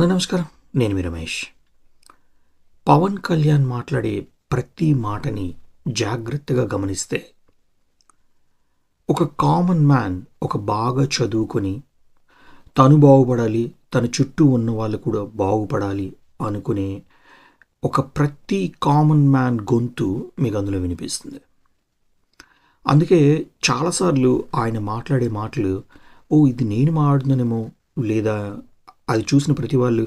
అందరూ నమస్కారం. నేను మీ రమేష్. పవన్ కళ్యాణ్ మాట్లాడే ప్రతి మాటని జాగ్రత్తగా గమనిస్తే ఒక కామన్ మ్యాన్ ఒక బాగా చదువుకొని తను బాగుపడాలి తన చుట్టూ ఉన్న వాళ్ళు కూడా బాగుపడాలి అనుకునే ఒక ప్రతి కామన్ మ్యాన్ గొంతు మీకు అందులో వినిపిస్తుంది. అందుకే చాలాసార్లు ఆయన మాట్లాడే మాటలు ఓ ఇది నేను మాట్లాడుతున్నానేమో లేదా అది చూసిన ప్రతి వాళ్ళు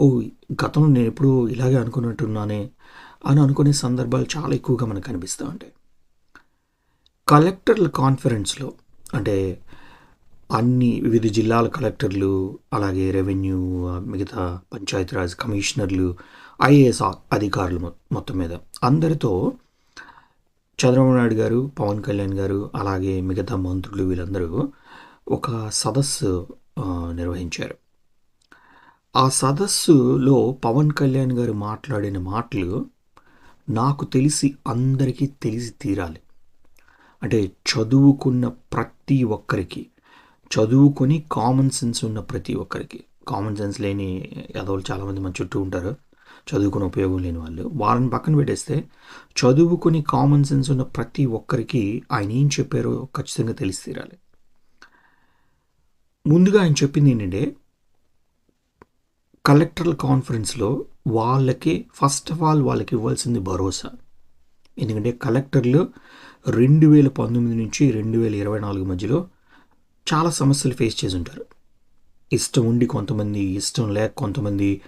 ఓ గతంలో నేను ఎప్పుడూ ఇలాగే అనుకున్నట్టున్నానే అని అనుకునే సందర్భాలు చాలా ఎక్కువగా మనకు కనిపిస్తూ ఉంటాయి. కలెక్టర్ల కాన్ఫరెన్స్లో అంటే అన్ని వివిధ జిల్లాల కలెక్టర్లు అలాగే రెవెన్యూ మిగతా పంచాయతీరాజ్ కమిషనర్లు ఐఏఎస్ అధికారులు మొత్తం మీద. అందరితో చంద్రబాబు నాయుడు గారు పవన్ కళ్యాణ్ గారు అలాగే మిగతా మంత్రులు వీళ్ళందరూ ఒక సదస్సు నిర్వహించారు. ఆ సదస్సులో పవన్ కళ్యాణ్ గారు మాట్లాడిన మాటలు నాకు తెలిసి అందరికీ తెలిసి తీరాలి. అంటే చదువుకున్న ప్రతి ఒక్కరికి చదువుకొని కామన్ సెన్స్ ఉన్న ప్రతి ఒక్కరికి కామన్ సెన్స్ లేని యాదవులు చాలామంది మన చుట్టూ ఉంటారు చదువుకుని ఉపయోగం లేని వాళ్ళు వాళ్ళని పక్కన పెట్టేస్తే చదువుకుని కామన్ సెన్స్ ఉన్న ప్రతి ఒక్కరికి ఆయన ఏం చెప్పారో ఖచ్చితంగా తెలిసి తీరాలి. ముందుగా ఆయన చెప్పింది ఏంటంటే కలెక్టర్ల కాన్ఫరెన్స్లో వాళ్ళకి ఫస్ట్ ఆఫ్ ఆల్ వాళ్ళకి ఇవ్వాల్సింది భరోసా. ఎందుకంటే కలెక్టర్లు రెండు వేల పంతొమ్మిది నుంచి రెండు వేల ఇరవై నాలుగు మధ్యలో చాలా సమస్యలు ఫేస్ చేసి ఉంటారు ఇష్టం ఉండి కొంతమంది ఇష్టం లేక కొంతమంది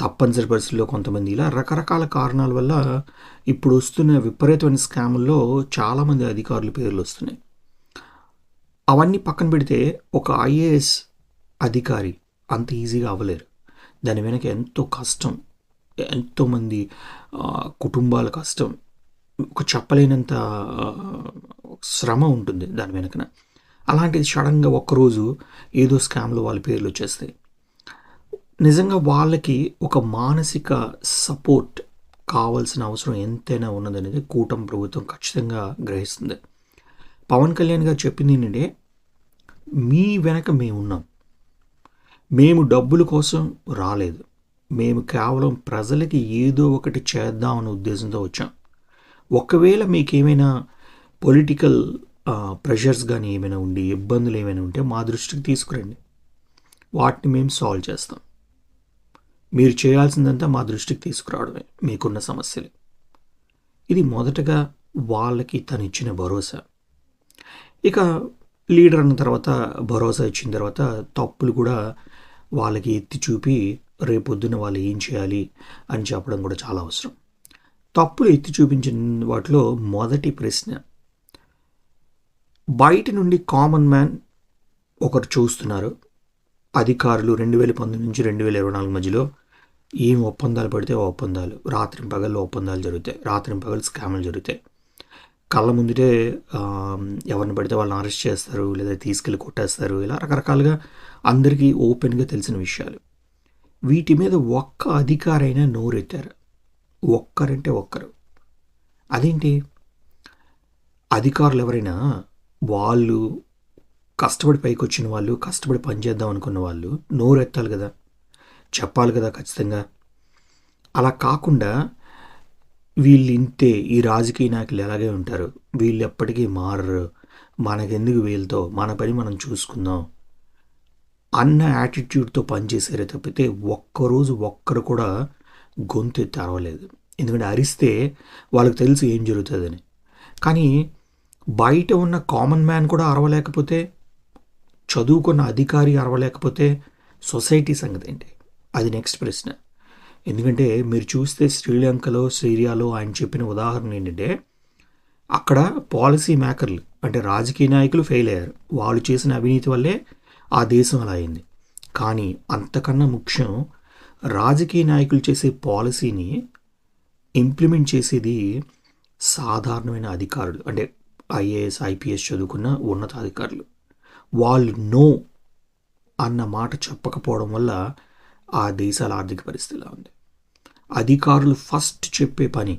తప్పనిసరి పరిస్థితుల్లో కొంతమంది ఇలా రకరకాల కారణాల వల్ల ఇప్పుడు వస్తున్న విపరీతమైన స్కాముల్లో చాలామంది అధికారుల పేర్లు వస్తున్నాయి. అవన్నీ పక్కన పెడితే ఒక ఐఏఎస్ అధికారి అంత ఈజీగా అవ్వలేరు. దాని వెనక ఎంతో కష్టం ఎంతోమంది కుటుంబాల కష్టం ఒక చెప్పలేనంత శ్రమ ఉంటుంది దాని వెనకన. అలాంటిది సడన్గా ఒక్కరోజు ఏదో స్కామ్లో వాళ్ళ పేర్లు వచ్చేస్తాయి. నిజంగా వాళ్ళకి ఒక మానసిక సపోర్ట్ కావాల్సిన అవసరం ఎంతైనా ఉన్నదనేది కూటమి ప్రభుత్వం ఖచ్చితంగా గ్రహిస్తుంది. పవన్ కళ్యాణ్ గారు చెప్పింది ఏంటంటే మీ వెనక మేము ఉన్నాం మేము డబ్బుల కోసం రాలేదు. మేము కేవలం ప్రజలకి ఏదో ఒకటి చేద్దాం అనే ఉద్దేశంతో వచ్చాం. ఒకవేళ మీకు ఏమైనా పొలిటికల్ ప్రెషర్స్ కానీ ఏమైనా ఉండి ఇబ్బందులు ఏమైనా ఉంటే మా దృష్టికి తీసుకురండి. వాటిని మేము సాల్వ్ చేస్తాం. మీరు చేయాల్సిందంతా మా దృష్టికి తీసుకురావడమే మీకున్న సమస్యలు. ఇది మొదటగా వాళ్ళకి తను ఇచ్చిన భరోసా. ఇక లీడర్ అన్న తర్వాత భరోసా ఇచ్చిన తర్వాత తప్పులు కూడా వాళ్ళకి ఎత్తి చూపి రేపొద్దున వాళ్ళు ఏం చేయాలి అని చెప్పడం కూడా చాలా అవసరం. తప్పులు ఎత్తి చూపించిన వాటిలో మొదటి ప్రశ్న బయట నుండి కామన్ మ్యాన్ ఒకరు చూస్తున్నారు. అధికారులు రెండు వేల పంతొమ్మిది నుంచి రెండు వేల ఇరవై నాలుగు మధ్యలో ఏం ఒప్పందాలు పడితే ఒప్పందాలు రాత్రి పగలు ఒప్పందాలు జరుగుతాయి రాత్రి పగలు స్కాములు జరుగుతాయి. కళ్ళ ముందుటే ఎవరిని పడితే వాళ్ళని అరెస్ట్ చేస్తారు లేదా తీసుకెళ్ళి కొట్టేస్తారు ఇలా రకరకాలుగా అందరికీ ఓపెన్గా తెలిసిన విషయాలు. వీటి మీద ఒక్క అధికారైనా నోరెత్తారు. ఒక్కరంటే ఒక్కరు. అదేంటి? అధికారులు ఎవరైనా వాళ్ళు కష్టపడి పైకి వచ్చిన వాళ్ళు కష్టపడి పనిచేద్దాం అనుకున్న వాళ్ళు నోరెత్తాలి కదా. చెప్పాలి కదా ఖచ్చితంగా. అలా కాకుండా వీళ్ళింతే ఈ రాజకీయ నాయకులు ఎలాగే ఉంటారు? వీళ్ళు ఎప్పటికీ మారరు. మనకెందుకు వీళ్ళతో? మన పని మనం చూసుకుందాం. అన్న యాటిట్యూడ్తో పనిచేసారే తప్పితే ఒక్కరోజు ఒక్కరు కూడా గొంతు ఎత్తి అరవలేదు. ఎందుకంటే అరిస్తే వాళ్ళకి తెలుసు ఏం జరుగుతుందని. కానీ బయట ఉన్న కామన్ మ్యాన్ కూడా అరవలేకపోతే చదువుకున్న అధికారి అరవలేకపోతే సొసైటీ సంగతి ఏంటి? అది నెక్స్ట్ ప్రశ్న. ఎందుకంటే మీరు చూస్తే శ్రీలంకలో సిరియాలో ఆయన చెప్పిన ఉదాహరణ ఏంటంటే అక్కడ పాలసీ మేకర్లు అంటే రాజకీయ నాయకులు ఫెయిల్ అయ్యారు. వాళ్ళు చేసిన అవినీతి వల్లే ఆ దేశం అలా అయింది. కానీ అంతకన్నా ముఖ్యం రాజకీయ నాయకులు చేసే పాలసీని ఇంప్లిమెంట్ చేసేది సాధారణమైన అధికారులు అంటే ఐఏఎస్ ఐపీఎస్ చదువుకున్న ఉన్నతాధికారులు. వాళ్ళు నో అన్న మాట చెప్పకపోవడం వల్ల ఆ దేశాల ఆర్థిక పరిస్థితిలో ఉంది? అధికారులు ఫస్ట్ చెప్పే పని.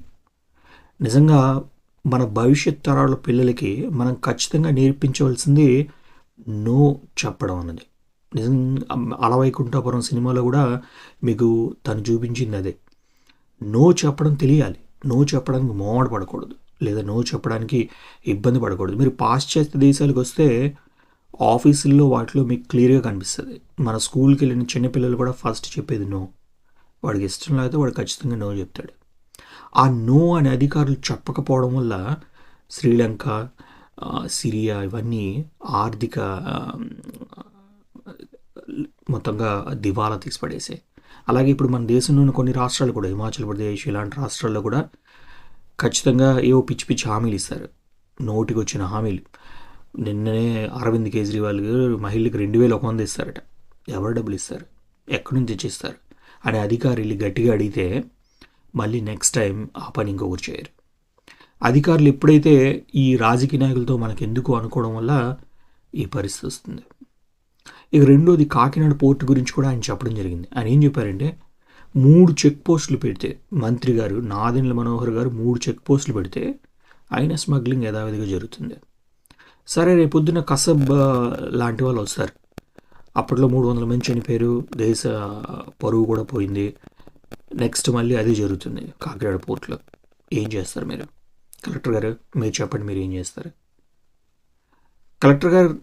నిజంగా మన భవిష్యత్ తరాల పిల్లలకి మనం ఖచ్చితంగా నేర్పించవలసింది నో చెప్పడం అన్నది. నిజం అలవైకుంఠపురం సినిమాలో కూడా మీకు తను చూపించింది అదే. నో చెప్పడం తెలియాలి. నో చెప్పడానికి మోమడ పడకూడదు. లేదా నో చెప్పడానికి ఇబ్బంది పడకూడదు. మీరు పాశ్చాత్య దేశాలకు వస్తే ఆఫీసుల్లో వాటిలో మీకు క్లియర్గా కనిపిస్తుంది. మన స్కూల్కి వెళ్ళిన చిన్నపిల్లలు కూడా ఫస్ట్ చెప్పేది నో. వాడికి ఇష్టం లేకపోతే వాడు ఖచ్చితంగా నో చెప్తాడు. ఆ నో అనే అధికారులు చెప్పకపోవడం వల్ల శ్రీలంక సిరియా ఇవన్నీ ఆర్థిక మొత్తంగా దివాలా తీసి పడేసాయి అలాగే ఇప్పుడు మన దేశంలోని కొన్ని రాష్ట్రాలు కూడా హిమాచల్ ప్రదేశ్ ఇలాంటి రాష్ట్రాల్లో కూడా ఖచ్చితంగా ఏవో పిచ్చి పిచ్చి హామీలు ఇస్తారు. నోటికి వచ్చిన హామీలు. నిన్ననే అరవింద్ కేజ్రీవాల్ గారు మహిళలకు రెండు వేలు ఒక వంద ఇస్తారట. ఎవరు డబ్బులు ఇస్తారు? ఎక్కడి నుంచి తెచ్చిస్తారు? అనే అధికారులు గట్టిగా అడిగితే మళ్ళీ నెక్స్ట్ టైం ఆ పని ఇంకొకరు చేయరు. అధికారులు ఎప్పుడైతే ఈ రాజకీయ నాయకులతో మనకెందుకు అనుకోవడం వల్ల ఈ పరిస్థితి వస్తుంది. ఇక రెండోది కాకినాడ పోర్టు గురించి కూడా ఆయన చెప్పడం జరిగింది. ఆయన ఏం చెప్పారంటే మూడు చెక్ పోస్టులు పెడితే మంత్రి గారు నాదెండ్ల మనోహర్ గారు మూడు చెక్ పోస్టులు పెడితే ఆయన స్మగ్లింగ్ యథావిధిగా జరుగుతుంది. సరే రేపొద్దున కసబ్ లాంటి వాళ్ళు వస్తారు. అప్పట్లో మూడు వందల మంది చనిపోయారు. దేశ పరువు కూడా పోయింది. నెక్స్ట్ మళ్ళీ అదే జరుగుతుంది కాకినాడ పోర్ట్లో. ఏం చేస్తారు మీరు? కలెక్టర్ గారు మీరు చెప్పండి మీరు ఏం చేస్తారు? కలెక్టర్ గారు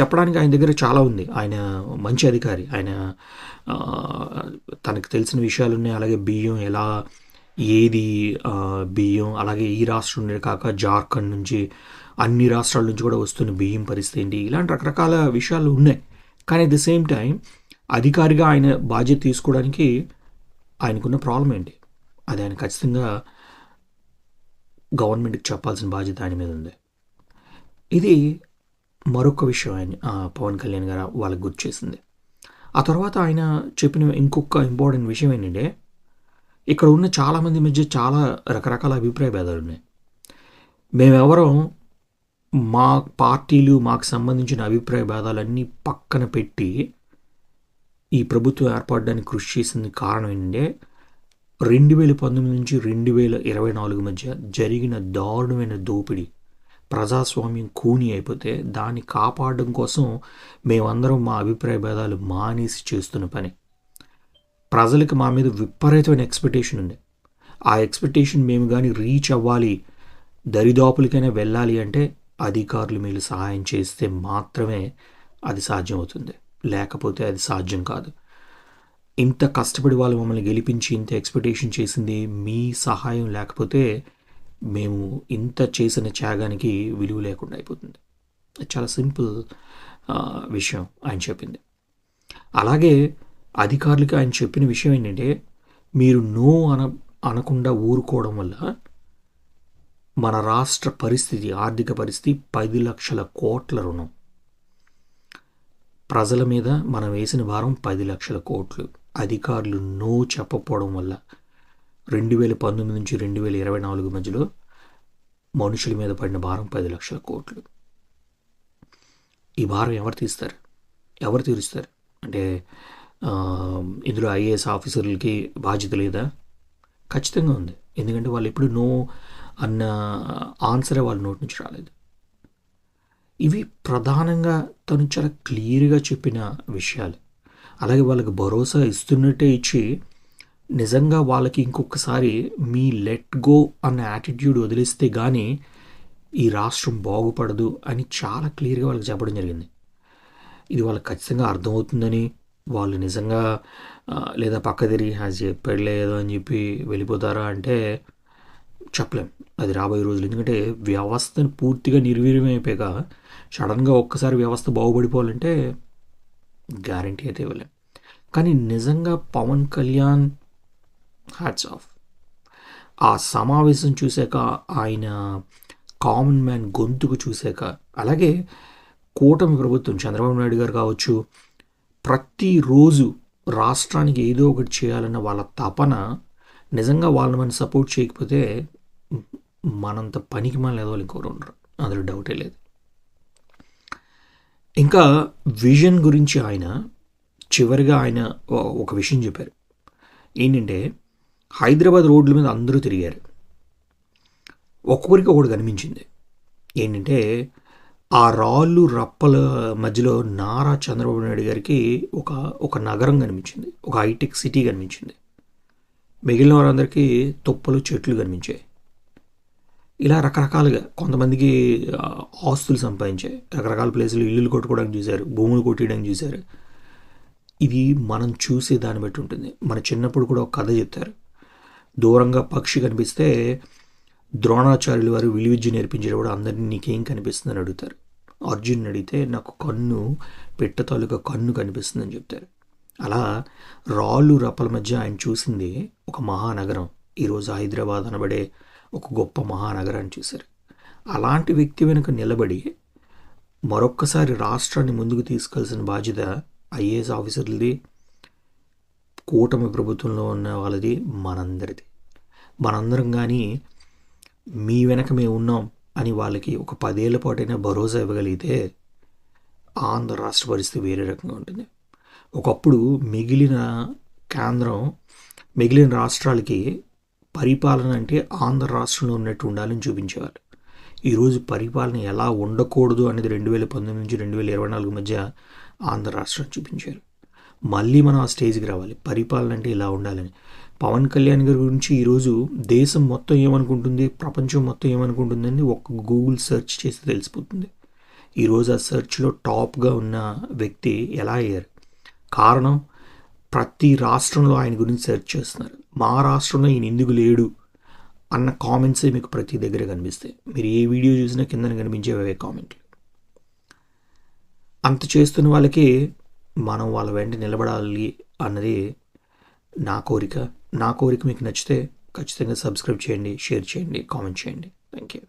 చెప్పడానికి ఆయన దగ్గర చాలా ఉంది. ఆయన మంచి అధికారి. ఆయన తనకు తెలిసిన విషయాలు ఉన్నాయి. అలాగే బియ్యం ఎలా ఏది బియ్యం అలాగే ఈ రాష్ట్రం నుండి కాక జార్ఖండ్ నుంచి అన్ని రాష్ట్రాల నుంచి కూడా వస్తున్న బియ్యం పరిస్థితి ఏంటి? ఇలాంటి రకరకాల విషయాలు ఉన్నాయి. కానీ అట్ ద సేమ్ టైం అధికారిగా ఆయన బాధ్యత తీసుకోవడానికి ఆయనకున్న ప్రాబ్లం ఏంటి? అది ఆయన ఖచ్చితంగా గవర్నమెంట్కి చెప్పాల్సిన బాధ్యత ఆయన మీద ఉంది. ఇది మరొక విషయం ఆయన పవన్ కళ్యాణ్ గారు వాళ్ళకి గుర్తు చేసింది. ఆ తర్వాత ఆయన చెప్పిన ఇంకొక ఇంపార్టెంట్ విషయం ఏంటంటే ఇక్కడ ఉన్న చాలామంది మధ్య చాలా రకరకాల అభిప్రాయ భేదాలు ఉన్నాయి. మేమెవరం మా పార్టీలు మాకు సంబంధించిన అభిప్రాయ భేదాలన్నీ పక్కన పెట్టి ఈ ప్రభుత్వం ఏర్పడడానికి కృషి చేసింది కారణం ఏంటంటే రెండు వేల పంతొమ్మిది నుంచి రెండు వేల ఇరవై నాలుగు మధ్య జరిగిన దారుణమైన దోపిడీ. ప్రజాస్వామ్యం కూని అయిపోతే దాన్ని కాపాడడం కోసం మేమందరం మా అభిప్రాయ భేదాలు మానేసి చేస్తున్న పని. ప్రజలకు మా మీద విపరీతమైన ఎక్స్పెక్టేషన్ ఉంది. ఆ ఎక్స్పెక్టేషన్ మేము కానీ రీచ్ అవ్వాలి దరిదాపులకైనా వెళ్ళాలి అంటే అధికారులు మీరు సహాయం చేస్తే మాత్రమే అది సాధ్యం అవుతుంది లేకపోతే అది సాధ్యం కాదు. ఇంత కష్టపడి వాళ్ళు మమ్మల్ని గెలిపించి ఇంత ఎక్స్పెక్టేషన్ చేసింది మీ సహాయం లేకపోతే మేము ఇంత చేసిన త్యాగానికి విలువ లేకుండా అయిపోతుంది. చాలా సింపుల్ విషయం ఆయన చెప్పింది. అలాగే అధికారులకి ఆయన చెప్పిన విషయం ఏంటంటే మీరు నో అన అనకుండా ఊరుకోవడం వల్ల మన రాష్ట్ర పరిస్థితి ఆర్థిక పరిస్థితి పది లక్షల కోట్ల రుణం. ప్రజల మీద మనం వేసిన భారం పది లక్షల కోట్లు. అధికారులు నో చెప్పకపోవడం వల్ల రెండు వేల పంతొమ్మిది నుంచి రెండు వేల ఇరవై నాలుగు మధ్యలో మనుషుల మీద పడిన భారం పది లక్షల కోట్లు. ఈ భారం ఎవరు తీస్తారు? ఎవరు తీరుస్తారు? అంటే ఇందులో ఐఏఎస్ ఆఫీసర్లకి బాధ్యత లేదా? ఖచ్చితంగా ఉంది. ఎందుకంటే వాళ్ళు ఎప్పుడు నో అన్న ఆన్సరే వాళ్ళ నోటి నుంచి రాలేదు. ఇవి ప్రధానంగా తను చాలా క్లియర్గా చెప్పిన విషయాలు. అలాగే వాళ్ళకి భరోసా ఇస్తున్నట్టే ఇచ్చి నిజంగా వాళ్ళకి ఇంకొకసారి మీ లెట్ గో అన్న యాటిట్యూడ్ వదిలేస్తే కానీ ఈ రాష్ట్రం బాగుపడదు అని చాలా క్లియర్గా వాళ్ళకి చెప్పడం జరిగింది. ఇది వాళ్ళకి ఖచ్చితంగా అర్థమవుతుందని వాళ్ళు నిజంగా లేదా పక్క తిరిగి హ్యాస్ చెప్పాడులే అని చెప్పి వెళ్ళిపోతారా అంటే చెప్పలేం. అది రాబోయే రోజులు. ఎందుకంటే వ్యవస్థను పూర్తిగా నిర్వీర్యమైపోయాక సడన్గా ఒక్కసారి వ్యవస్థ బాగుపడిపోవాలంటే గ్యారంటీ అయితే ఇవ్వలేం. కానీ నిజంగా పవన్ కళ్యాణ్ హ్యాట్స్ ఆఫ్. ఆ సమావేశం చూశాక ఆయన కామన్ మ్యాన్ గొంతుకు చూశాక అలాగే కూటమి ప్రభుత్వం చంద్రబాబు నాయుడు గారు కావచ్చు ప్రతిరోజు రాష్ట్రానికి ఏదో ఒకటి చేయాలన్న వాళ్ళ తపన నిజంగా వాళ్ళని మనం సపోర్ట్ చేయకపోతే మనంత పనికి మన లేదో ఇంకోరు ఉండరు. అందులో డౌటే లేదు. ఇంకా విజన్ గురించి ఆయన చివరిగా ఆయన ఒక విషయం చెప్పారు. ఏంటంటే హైదరాబాద్ రోడ్ల మీద అందరూ తిరిగారు. ఒక్కొక్కరికి ఒకటి కనిపించింది. ఏంటంటే ఆ రాళ్ళు రప్పల మధ్యలో నారా చంద్రబాబు నాయుడు గారికి ఒక ఒక నగరం కనిపించింది. ఒక హైటెక్ సిటీ కనిపించింది. మిగిలిన వారందరికీ తుప్పలు చెట్లు కనిపించాయి. ఇలా రకరకాలుగా కొంతమందికి ఆస్తులు సంపాదించాయి రకరకాల ప్లేసులు ఇల్లులు కొట్టుకోవడానికి చూశారు భూములు కొట్టేయడానికి చూశారు. ఇది మనం చూసే దాన్ని బట్టి ఉంటుంది. మన చిన్నప్పుడు కూడా ఒక కథ చెప్తారు. దూరంగా పక్షి కనిపిస్తే ద్రోణాచార్యులు వారు విలువిద్య నేర్పించేటప్పుడు అందరినీ నీకేం కనిపిస్తుందని అడుగుతారు. అర్జున్ అడిగితే నాకు కన్ను పెట్ట తాలూకా కన్ను కనిపిస్తుందని చెప్తారు. అలా రాళ్ళు రప్పల మధ్య ఆయన చూసింది ఒక మహానగరం. ఈరోజు హైదరాబాద్ అనబడే ఒక గొప్ప మహానగరాన్ని చూశారు. అలాంటి వ్యక్తి వెనుక నిలబడి మరొక్కసారి రాష్ట్రాన్ని ముందుకు తీసుకెళ్ళాల్సిన బాధ్యత ఐఏఎస్ ఆఫీసర్లది కూటమి ప్రభుత్వంలో ఉన్న వాళ్ళది మనందరిది. మనందరం కానీ మీ వెనక మేము ఉన్నాం అని వాళ్ళకి ఒక పదేళ్ళ పాటైనా భరోసా ఇవ్వగలిగితే ఆంధ్ర రాష్ట్ర పరిస్థితి వేరే రకంగా ఉంటుంది. ఒకప్పుడు మిగిలిన కేంద్రం మిగిలిన రాష్ట్రాలకి పరిపాలన అంటే ఆంధ్ర రాష్ట్రంలో ఉన్నట్టు ఉండాలని చూపించేవారు. ఈరోజు పరిపాలన ఎలా ఉండకూడదు అనేది రెండు వేల పంతొమ్మిది నుంచి రెండు వేల ఇరవై నాలుగు మధ్య ఆంధ్ర రాష్ట్రం చూపించారు. మళ్ళీ మనం ఆ స్టేజ్కి రావాలి. పరిపాలన అంటే ఇలా ఉండాలని. పవన్ కళ్యాణ్ గారి గురించి ఈరోజు దేశం మొత్తం ఏమనుకుంటుంది ప్రపంచం మొత్తం ఏమనుకుంటుందని ఒక్క గూగుల్ సెర్చ్ చేసి తెలిసిపోతుంది. ఈరోజు ఆ సెర్చ్లో టాప్గా ఉన్న వ్యక్తి ఎలా అయ్యారు? కారణం ప్రతి రాష్ట్రంలో ఆయన గురించి సెర్చ్ చేస్తున్నారు. మా రాష్ట్రంలో ఈయన ఎందుకు లేడు అన్న కామెంట్సే మీకు ప్రతి దగ్గర కనిపిస్తాయి. మీరు ఏ వీడియో చూసినా కింద కనిపించేవే కామెంట్లు అంత చేస్తున్న వాళ్ళకి మనం వాళ్ళ వెంట నిలబడాలి అన్నది నా కోరిక. నా కోరిక మీకు నచ్చితే ఖచ్చితంగా సబ్స్క్రైబ్ చేయండి షేర్ చేయండి కామెంట్ చేయండి. Thank you